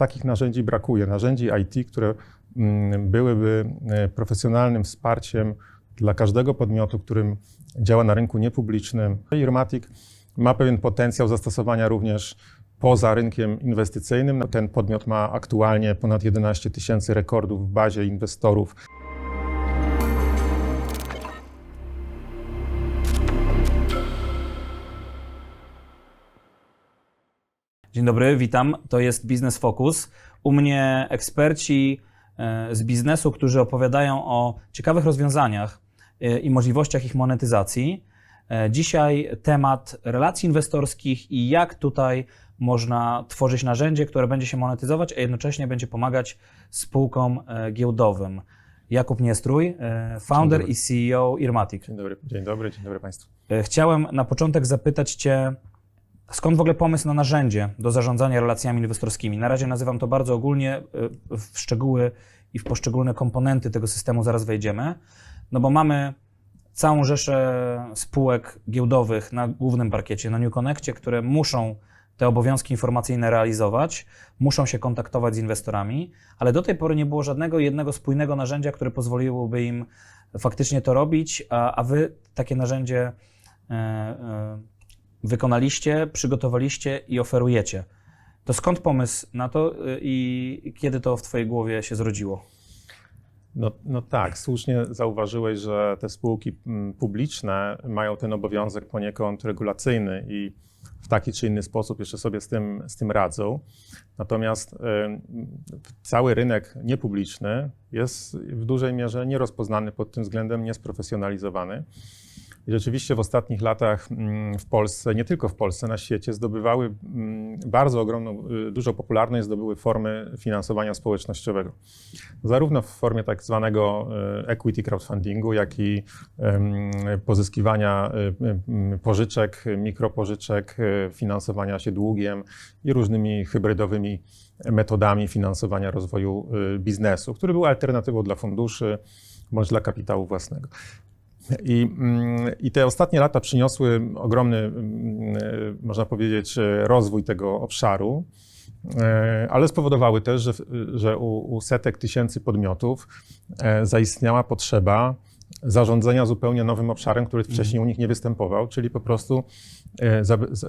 takich narzędzi brakuje. Narzędzi IT, które mm, byłyby e, profesjonalnym wsparciem dla każdego podmiotu, którym działa na rynku niepublicznym. Irmatic ma pewien potencjał zastosowania również poza rynkiem inwestycyjnym. Ten podmiot ma aktualnie ponad 11 tysięcy rekordów w bazie inwestorów. Dzień dobry, witam. To jest Biznes Focus. U mnie eksperci e, z biznesu, którzy opowiadają o ciekawych rozwiązaniach e, i możliwościach ich monetyzacji. E, Dzisiaj temat relacji inwestorskich i jak tutaj można tworzyć narzędzie, które będzie się monetyzować, a jednocześnie będzie pomagać spółkom giełdowym. Jakub Niestrój, founder i CEO Irmatic. Dzień dobry, dzień dobry, dzień dobry Państwu. Chciałem na początek zapytać Cię, skąd w ogóle pomysł na narzędzie do zarządzania relacjami inwestorskimi? Na razie nazywam to bardzo ogólnie, e, w szczegóły i w poszczególne komponenty tego systemu zaraz wejdziemy, no bo mamy całą rzeszę spółek giełdowych na głównym parkiecie, na New Connectie, które muszą te obowiązki informacyjne realizować, muszą się kontaktować z inwestorami, ale do tej pory nie było żadnego jednego spójnego narzędzia, które pozwoliłoby im faktycznie to robić, a, a wy takie narzędzie e, e, wykonaliście, przygotowaliście i oferujecie. To skąd pomysł na to e, i kiedy to w Twojej głowie się zrodziło? No, no tak, słusznie zauważyłeś, że te spółki mm, publiczne mają ten obowiązek poniekąd regulacyjny i w taki czy inny sposób jeszcze sobie z tym, z tym radzą. Natomiast y, cały rynek niepubliczny jest w dużej mierze nierozpoznany pod tym względem, niesprofesjonalizowany. I rzeczywiście w ostatnich latach mm, w Polsce, nie tylko w Polsce, na świecie zdobywały mm, bardzo ogromną, y, dużo popularność zdobyły formy finansowania społecznościowego. Zarówno w formie tak zwanego y, equity crowdfundingu, jak i pozyskiwania y, y, pożyczek, mikropożyczek, finansowania się długiem i różnymi hybrydowymi metodami finansowania rozwoju biznesu, który był alternatywą dla funduszy bądź dla kapitału własnego. I, mm, I te ostatnie lata przyniosły ogromny, mm, e, można powiedzieć, e, rozwój tego obszaru, e, ale spowodowały też, że, że u, u setek tysięcy podmiotów zaistniała potrzeba zarządzania zupełnie nowym obszarem, który wcześniej u nich nie występował, czyli po prostu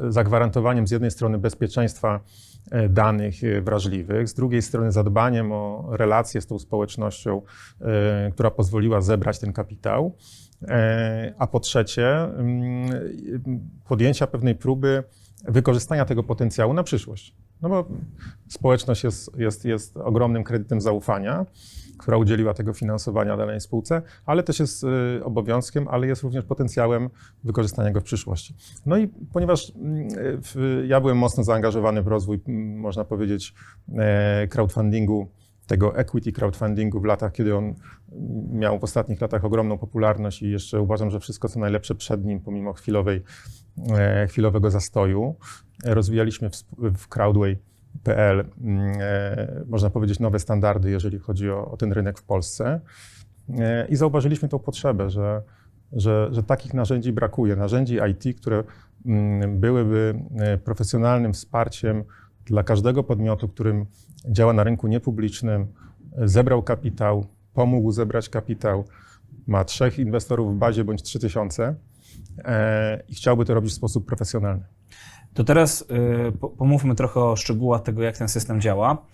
zagwarantowaniem z jednej strony bezpieczeństwa danych e, wrażliwych, z drugiej strony zadbaniem o relacje z tą społecznością, e, która pozwoliła zebrać ten kapitał, E, a po trzecie mm, podjęcia pewnej próby wykorzystania tego potencjału na przyszłość. No bo społeczność jest, jest, jest ogromnym kredytem zaufania, która udzieliła tego finansowania danej spółce, ale też jest y, obowiązkiem, ale jest również potencjałem wykorzystania go w przyszłości. No i ponieważ mm, ja byłem mocno zaangażowany w rozwój, mm, można powiedzieć, e, crowdfundingu, tego equity crowdfundingu w latach, kiedy on miał w ostatnich latach ogromną popularność i jeszcze uważam, że wszystko co najlepsze przed nim, pomimo chwilowej, e, chwilowego zastoju. Rozwijaliśmy w, w crowdway.pl, mm, e, można powiedzieć, nowe standardy, jeżeli chodzi o, o ten rynek w Polsce. E, I zauważyliśmy tą potrzebę, że, że, że takich narzędzi brakuje. Narzędzi IT, które mm, byłyby profesjonalnym wsparciem dla każdego podmiotu, którym działa na rynku niepublicznym, e, zebrał kapitał, pomógł zebrać kapitał, ma trzech inwestorów w bazie bądź trzy tysiące e, i chciałby to robić w sposób profesjonalny. To teraz po- pomówmy trochę o szczegółach tego, jak ten system działa.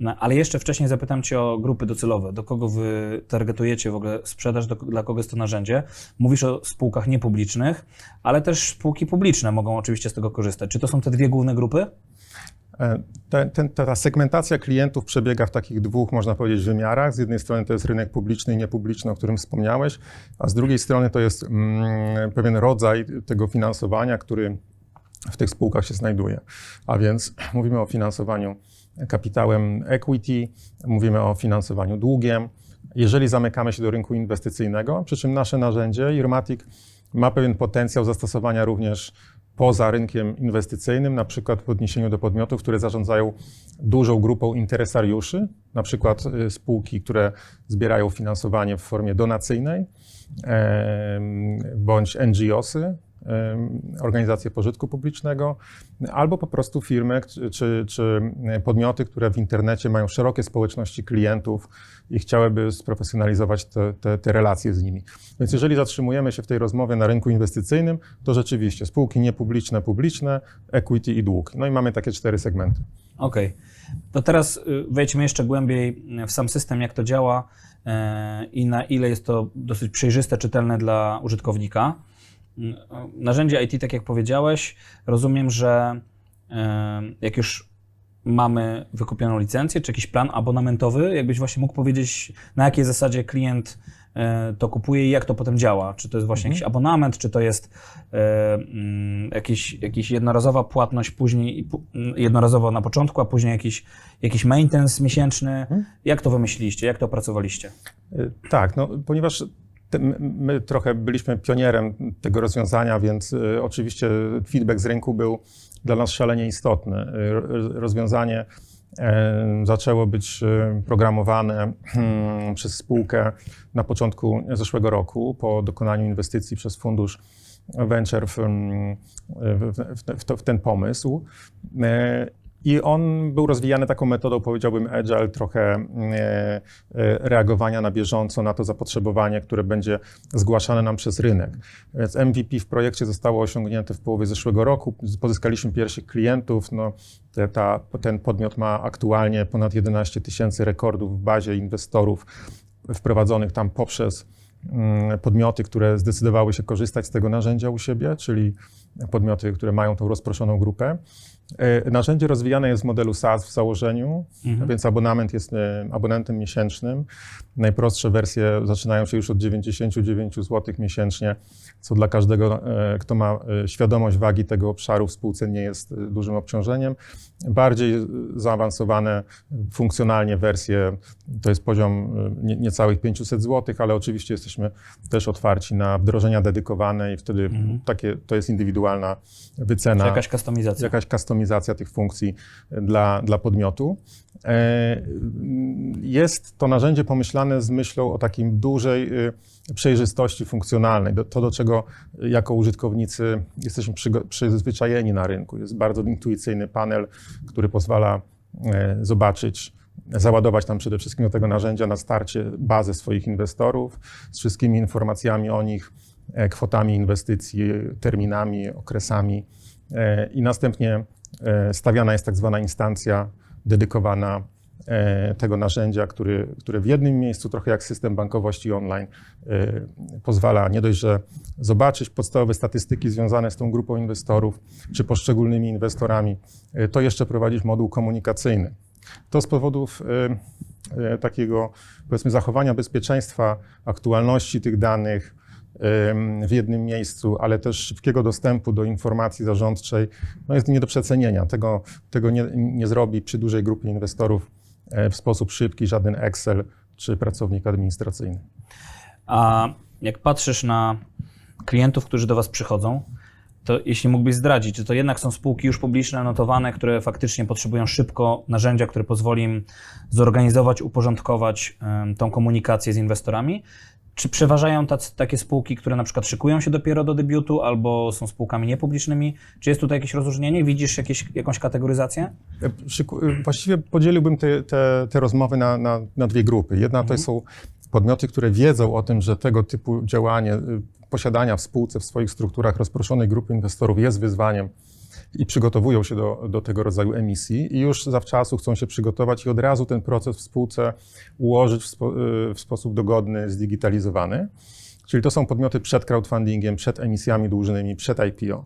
No, ale jeszcze wcześniej zapytam Cię o grupy docelowe. Do kogo Wy targetujecie w ogóle sprzedaż, do, dla kogo jest to narzędzie? Mówisz o spółkach niepublicznych, ale też spółki publiczne mogą oczywiście z tego korzystać. Czy to są te dwie główne grupy? E, Te, ten, ta ta segmentacja klientów przebiega w takich dwóch, można powiedzieć, wymiarach. Z jednej strony to jest rynek publiczny i niepubliczny, o którym wspomniałeś, a z drugiej strony to jest mm, pewien rodzaj tego finansowania, który w tych spółkach się znajduje. A więc mówimy o finansowaniu kapitałem equity, mówimy o finansowaniu długiem. Jeżeli zamykamy się do rynku inwestycyjnego, przy czym nasze narzędzie Irmatic ma pewien potencjał zastosowania również poza rynkiem inwestycyjnym, na przykład w odniesieniu do podmiotów, które zarządzają dużą grupą interesariuszy, na przykład y, spółki, które zbierają finansowanie w formie donacyjnej, bądź NGOsy, organizacje pożytku publicznego, albo po prostu firmy czy, czy, podmioty, które w internecie mają szerokie społeczności klientów i chciałyby sprofesjonalizować te, te, te relacje z nimi. Więc jeżeli zatrzymujemy się w tej rozmowie na rynku inwestycyjnym, to rzeczywiście spółki niepubliczne, publiczne, equity i dług. No i mamy takie cztery segmenty. Okej. To teraz y, wejdźmy jeszcze głębiej w sam system, jak to działa e, i na ile jest to dosyć przejrzyste, czytelne dla użytkownika. Narzędzie IT, tak jak powiedziałeś, rozumiem, że e, jak już mamy wykupioną licencję, czy jakiś plan abonamentowy, jakbyś właśnie mógł powiedzieć, na jakiej zasadzie klient e, to kupuje i jak to potem działa? Czy to jest właśnie jakiś abonament, czy to jest e, mm, jakiś, jakiś jednorazowa płatność później, mm, jednorazowo na początku, a później jakiś, jakiś maintenance miesięczny? Jak to wymyśliliście? Jak to opracowaliście? Tak, no, ponieważ my- trochę byliśmy pionierem tego rozwiązania, więc y, oczywiście feedback z rynku był dla nas szalenie istotny. Y, ro- Rozwiązanie e, zaczęło być y, programowane hmm, przez spółkę na początku zeszłego roku po dokonaniu inwestycji przez fundusz venture w, mm, w, w, w ten pomysł. I on był rozwijany taką metodą, powiedziałbym, agile, trochę e, e, reagowania na bieżąco na to zapotrzebowanie, które będzie zgłaszane nam przez rynek. Więc MVP w projekcie zostało osiągnięte w połowie zeszłego roku. Pozyskaliśmy pierwszych klientów. No, te, ta, ten podmiot ma aktualnie ponad 11 tysięcy rekordów w bazie inwestorów wprowadzonych tam poprzez mm, podmioty, które zdecydowały się korzystać z tego narzędzia u siebie, czyli podmioty, które mają tą rozproszoną grupę. E, Narzędzie rozwijane jest w modelu SaaS w założeniu, więc abonament jest e, abonentem miesięcznym. Najprostsze wersje zaczynają się już od 99 zł miesięcznie, co dla każdego, e, kto ma świadomość wagi tego obszaru w spółce nie jest dużym obciążeniem. Bardziej zaawansowane funkcjonalnie wersje to jest poziom nie- niecałych 500 zł, ale oczywiście jesteśmy też otwarci na wdrożenia dedykowane i wtedy takie, to jest indywidualna wycena Czy jakaś kustomizacja? jakaś kustomizacja tych funkcji dla, dla podmiotu. E, Jest to narzędzie pomyślane z myślą o takim dużej y, przejrzystości funkcjonalnej, to do czego jako użytkownicy jesteśmy przyzwyczajeni na rynku. Jest bardzo intuicyjny panel, który pozwala e, zobaczyć, załadować tam przede wszystkim do tego narzędzia na starcie bazę swoich inwestorów z wszystkimi informacjami o nich, e, kwotami inwestycji, terminami, okresami e, i następnie e, stawiana jest tak zwana instancja dedykowana e, tego narzędzia, który, które w jednym miejscu, trochę jak system bankowości online, e, pozwala nie dość, że zobaczyć podstawowe statystyki związane z tą grupą inwestorów czy poszczególnymi inwestorami, e, to jeszcze prowadzić moduł komunikacyjny. To z powodów e, e, takiego, powiedzmy, zachowania bezpieczeństwa, aktualności tych danych w jednym miejscu, ale też szybkiego dostępu do informacji zarządczej, no jest nie do przecenienia. Tego, tego nie, nie zrobi przy dużej grupie inwestorów e, w sposób szybki żaden Excel czy pracownik administracyjny. A jak patrzysz na klientów, którzy do Was przychodzą, to jeśli mógłbyś zdradzić, czy to jednak są spółki już publiczne, notowane, które faktycznie potrzebują szybko narzędzia, które pozwoli im zorganizować, uporządkować tą komunikację z inwestorami? Czy przeważają tacy, takie spółki, które na przykład szykują się dopiero do debiutu albo są spółkami niepublicznymi? Czy jest tutaj jakieś rozróżnienie? Widzisz jakieś, jakąś kategoryzację? Właściwie podzieliłbym te, te, te rozmowy na, na, na dwie grupy. Jedna to są podmioty, które wiedzą o tym, że tego typu działanie, y, posiadania w spółce, w swoich strukturach rozproszonej grupy inwestorów jest wyzwaniem i przygotowują się do, do tego rodzaju emisji i już zawczasu chcą się przygotować i od razu ten proces w spółce ułożyć w, spo, y, w sposób dogodny, zdigitalizowany. Czyli to są podmioty przed crowdfundingiem, przed emisjami dłużnymi, przed IPO.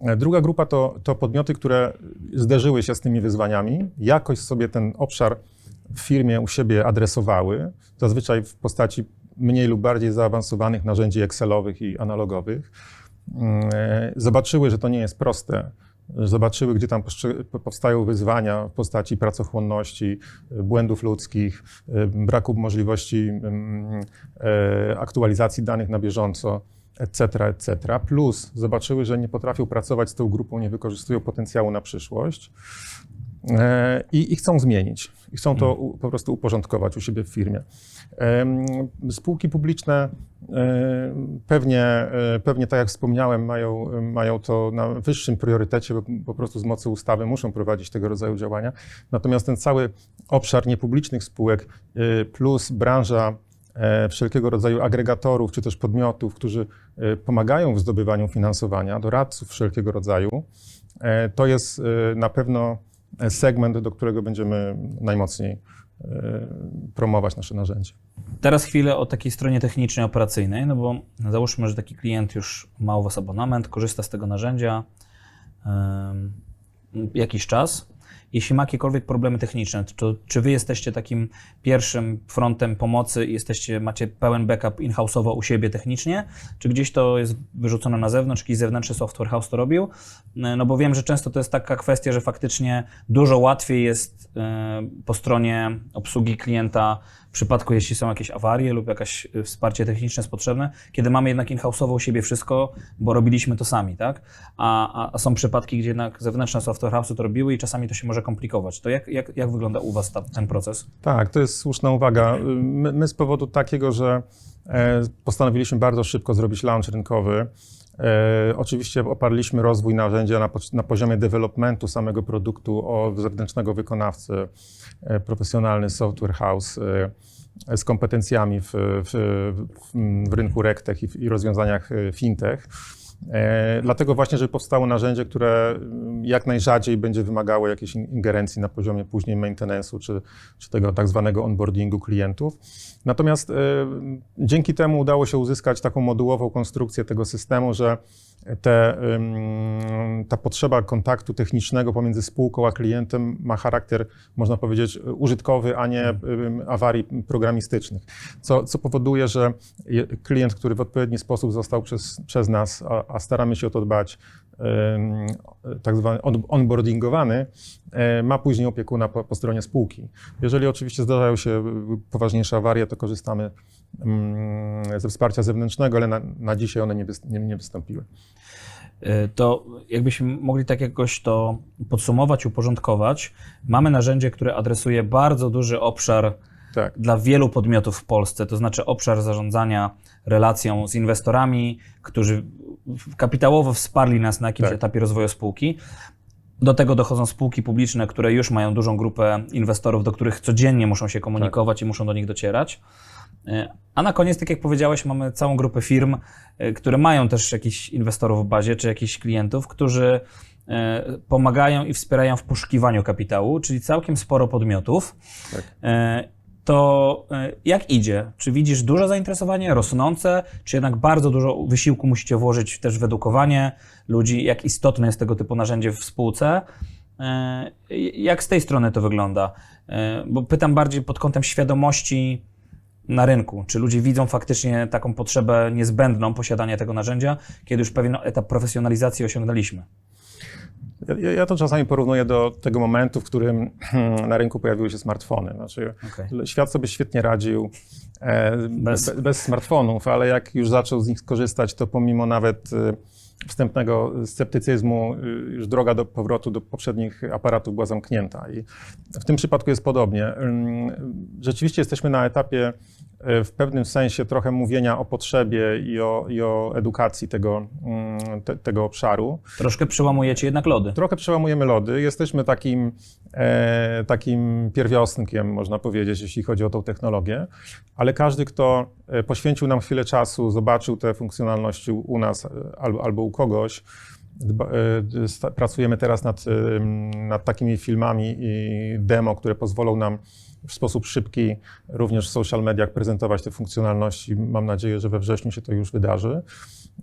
E, Druga grupa to, to podmioty, które zderzyły się z tymi wyzwaniami, jakoś sobie ten obszar w firmie u siebie adresowały, zazwyczaj w postaci mniej lub bardziej zaawansowanych narzędzi Excelowych i analogowych. Mm, e, Zobaczyły, że to nie jest proste. Zobaczyły, gdzie tam powstają wyzwania w postaci pracochłonności, e, błędów ludzkich, e, braku możliwości mm, e, aktualizacji danych na bieżąco etc., etc. Plus zobaczyły, że nie potrafią pracować z tą grupą, nie wykorzystują potencjału na przyszłość. E, I, I chcą zmienić. I chcą to u, po prostu uporządkować u siebie w firmie. Spółki publiczne e, pewnie, e, pewnie tak jak wspomniałem, mają, mają to na wyższym priorytecie, bo po prostu z mocy ustawy muszą prowadzić tego rodzaju działania. Natomiast ten cały obszar niepublicznych spółek e, plus branża wszelkiego rodzaju agregatorów czy też podmiotów, którzy pomagają w zdobywaniu finansowania, doradców wszelkiego rodzaju, to jest na pewno segment, do którego będziemy najmocniej e, promować nasze narzędzie. Teraz chwilę o takiej stronie technicznej, operacyjnej, no bo załóżmy, że taki klient już ma u Was abonament, korzysta z tego narzędzia em, jakiś czas. Jeśli ma jakiekolwiek problemy techniczne, to czy Wy jesteście takim pierwszym frontem pomocy i jesteście, macie pełen backup in-house'owo u siebie technicznie, czy gdzieś to jest wyrzucone na zewnątrz, jakiś zewnętrzny software house to robił? No bo wiem, że często to jest taka kwestia, że faktycznie dużo łatwiej jest e, po stronie obsługi klienta w przypadku, jeśli są jakieś awarie lub jakieś e, wsparcie techniczne jest potrzebne, kiedy mamy jednak in-house'owo u siebie wszystko, bo robiliśmy to sami, tak? A, a, a są przypadki, gdzie jednak zewnętrzne software house'y to robiły i czasami to się może komplikować. To jak, jak, jak wygląda u Was ta, ten proces? Tak, to jest słuszna uwaga. My, my z powodu takiego, że e, postanowiliśmy bardzo szybko zrobić launch rynkowy, e, oczywiście oparliśmy rozwój narzędzia na, na poziomie developmentu samego produktu o zewnętrznego wykonawcy, e, profesjonalny software house e, z kompetencjami w, w, w, w rynku RegTech i, i rozwiązaniach e, fintech. E, dlatego właśnie, że powstało narzędzie, które mm, jak najrzadziej będzie wymagało jakiejś in- ingerencji na poziomie później maintenance'u czy, czy tego tak zwanego onboardingu klientów. Natomiast e, dzięki temu udało się uzyskać taką modułową konstrukcję tego systemu, że te, ta potrzeba kontaktu technicznego pomiędzy spółką a klientem ma charakter, można powiedzieć, użytkowy, a nie ym, awarii programistycznych. Co, co powoduje, że klient, który w odpowiedni sposób został przez, przez nas, a, a staramy się o to dbać, tak zwany on- onboardingowany, e, ma później opiekuna po, po stronie spółki. Jeżeli oczywiście zdarzają się y, poważniejsze awarie, to korzystamy ze wsparcia zewnętrznego, ale na, na dzisiaj one nie, nie, nie wystąpiły. Y, To jakbyśmy mogli tak jakoś to podsumować, uporządkować. Mamy narzędzie, które adresuje bardzo duży obszar Tak. dla wielu podmiotów w Polsce, to znaczy obszar zarządzania relacją z inwestorami, którzy kapitałowo wsparli nas na jakimś Tak. etapie rozwoju spółki. Do tego dochodzą spółki publiczne, które już mają dużą grupę inwestorów, do których codziennie muszą się komunikować i muszą do nich docierać. Y, A na koniec, tak jak powiedziałeś, mamy całą grupę firm, y, które mają też jakichś inwestorów w bazie, czy jakichś klientów, którzy y, pomagają i wspierają w poszukiwaniu kapitału, czyli całkiem sporo podmiotów. Tak. To jak idzie? Czy widzisz duże zainteresowanie, rosnące, czy jednak bardzo dużo wysiłku musicie włożyć też w edukowanie ludzi, jak istotne jest tego typu narzędzie w spółce? Jak z tej strony to wygląda? Bo pytam bardziej pod kątem świadomości na rynku. Czy ludzie widzą faktycznie taką potrzebę niezbędną posiadania tego narzędzia, kiedy już pewien etap profesjonalizacji osiągnęliśmy? Ja, ja- to czasami porównuję do tego momentu, w którym na rynku pojawiły się smartfony. Znaczy, Okej. Świat sobie świetnie radził e, Bez- bez. bez smartfonów, ale jak już zaczął z nich skorzystać, to pomimo nawet e, wstępnego sceptycyzmu, e, już droga do powrotu do poprzednich aparatów była zamknięta. I w tym przypadku jest podobnie. Rzeczywiście jesteśmy na etapie w pewnym sensie trochę mówienia o potrzebie i o, i o edukacji tego, mm, te, tego obszaru. Troszkę przełamujecie jednak lody. Trochę przełamujemy lody. Jesteśmy takim, e, takim pierwiosnkiem, można powiedzieć, jeśli chodzi o tą technologię, ale każdy, kto e, poświęcił nam chwilę czasu, zobaczył te funkcjonalności u u nas e, albo, albo u kogoś, dba, e, sta- pracujemy teraz nad, e, nad takimi filmami i demo, które pozwolą nam w sposób szybki również w social mediach prezentować te funkcjonalności. Mam nadzieję, że we wrześniu się to już wydarzy.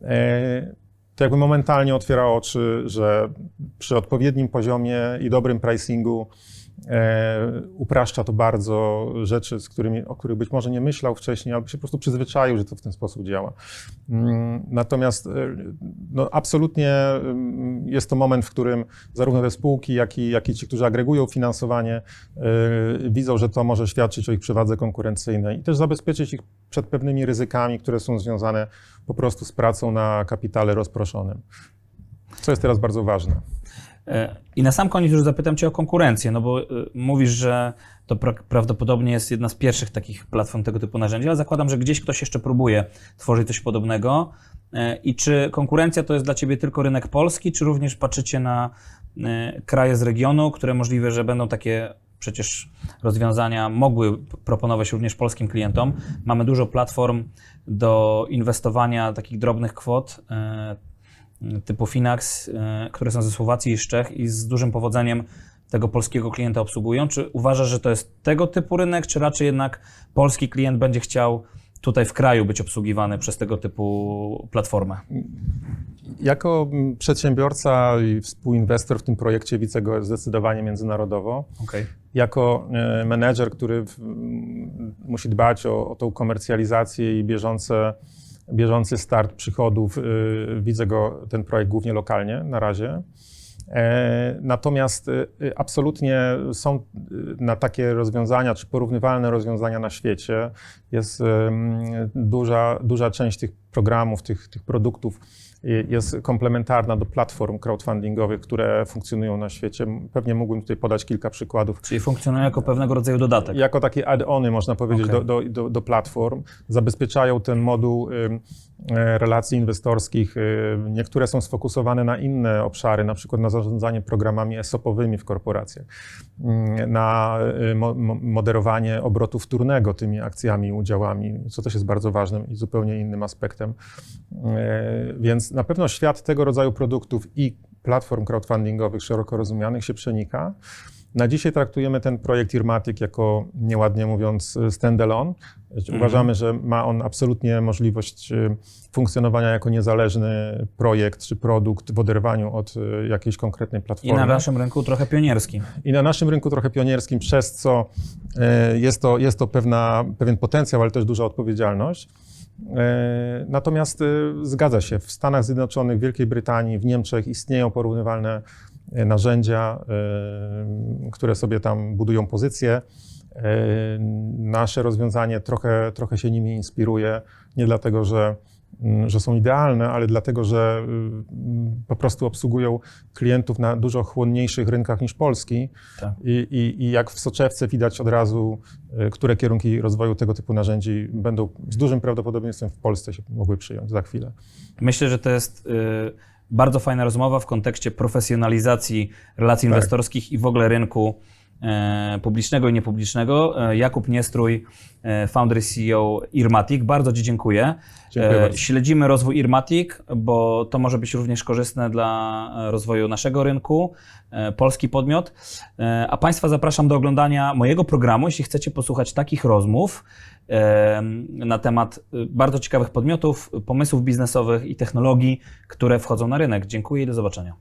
E, to jakby momentalnie otwiera oczy, że przy odpowiednim poziomie i dobrym pricingu e, upraszcza to bardzo rzeczy, z którymi, o których być może nie myślał wcześniej, albo się po prostu przyzwyczaił, że to w ten sposób działa. Mm, Natomiast e, no, absolutnie mm, jest to moment, w którym zarówno te spółki, jak i, jak i ci, którzy agregują finansowanie, e, widzą, że to może świadczyć o ich przewadze konkurencyjnej i też zabezpieczyć ich przed pewnymi ryzykami, które są związane po prostu z pracą na kapitale rozproszonym. Co jest teraz bardzo ważne. I na sam koniec już zapytam Cię o konkurencję, no bo e, mówisz, że to pra- prawdopodobnie jest jedna z pierwszych takich platform tego typu narzędzi, ale zakładam, że gdzieś ktoś jeszcze próbuje tworzyć coś podobnego. E, I czy konkurencja to jest dla Ciebie tylko rynek polski, czy również patrzycie na e, kraje z regionu, które możliwe, że będą takie przecież rozwiązania mogły proponować również polskim klientom. Mamy dużo platform do inwestowania takich drobnych kwot e, typu Finax, e, które są ze Słowacji i z Czech i z dużym powodzeniem tego polskiego klienta obsługują. Czy uważasz, że to jest tego typu rynek, czy raczej jednak polski klient będzie chciał tutaj w kraju być obsługiwany przez tego typu platformę? Jako przedsiębiorca i współinwestor w tym projekcie widzę go zdecydowanie międzynarodowo. Okej. Jako e, menedżer, który musi dbać o, o tą komercjalizację i bieżące, bieżący start przychodów, y, widzę go, ten projekt głównie lokalnie na razie. E, Natomiast y, y, absolutnie są na takie rozwiązania, czy porównywalne rozwiązania na świecie. Jest duża, duża część tych programów, tych, tych produktów y, jest komplementarna do platform crowdfundingowych, które funkcjonują na świecie. Pewnie mógłbym tutaj podać kilka przykładów. Czyli funkcjonują jako pewnego rodzaju dodatek. Jako takie add-ony, można powiedzieć, Okej. do, do, do, platform. Zabezpieczają ten moduł ym, e, relacji inwestorskich. y, Niektóre są sfokusowane na inne obszary, na przykład na zarządzanie programami ESOP-owymi w korporacjach, ym, na y, mo, mo- moderowanie obrotu wtórnego tymi akcjami i udziałami, co też jest bardzo ważnym i zupełnie innym aspektem. E, Więc na pewno świat tego rodzaju produktów i platform crowdfundingowych szeroko rozumianych się przenika. Na dzisiaj traktujemy ten projekt Irmatic jako, nieładnie mówiąc, standalone. Uważamy, że ma on absolutnie możliwość y, funkcjonowania jako niezależny projekt czy produkt w oderwaniu od y, jakiejś konkretnej I platformy. na naszym rynku trochę pionierski. I na naszym rynku trochę pionierskim, przez co e, jest to, jest to pewna, pewien potencjał, ale też duża odpowiedzialność. E, Natomiast e, zgadza się, w Stanach Zjednoczonych, Wielkiej Brytanii, w Niemczech istnieją porównywalne e, narzędzia, które sobie tam budują pozycję. E, Nasze rozwiązanie trochę, trochę się nimi inspiruje, nie dlatego, że, że są idealne, ale dlatego, że mm, po prostu obsługują klientów na dużo chłonniejszych rynkach niż Polski. Tak. I, i, I jak w soczewce widać od razu, y, które kierunki rozwoju tego typu narzędzi będą z dużym prawdopodobieństwem w Polsce się mogły przyjąć za chwilę. Myślę, że to jest y, bardzo fajna rozmowa w kontekście profesjonalizacji relacji Tak. inwestorskich i w ogóle rynku publicznego i niepublicznego. E, Jakub Niestrój, e, founder CEO Irmatic. Bardzo Ci dziękuję. Dziękuję E, bardzo. Śledzimy rozwój Irmatic, bo to może być również korzystne dla e, rozwoju naszego rynku, e, polski podmiot. E, A Państwa zapraszam do oglądania mojego programu, jeśli chcecie posłuchać takich rozmów e, na temat e, bardzo ciekawych podmiotów, pomysłów biznesowych i technologii, które wchodzą na rynek. Dziękuję i do zobaczenia.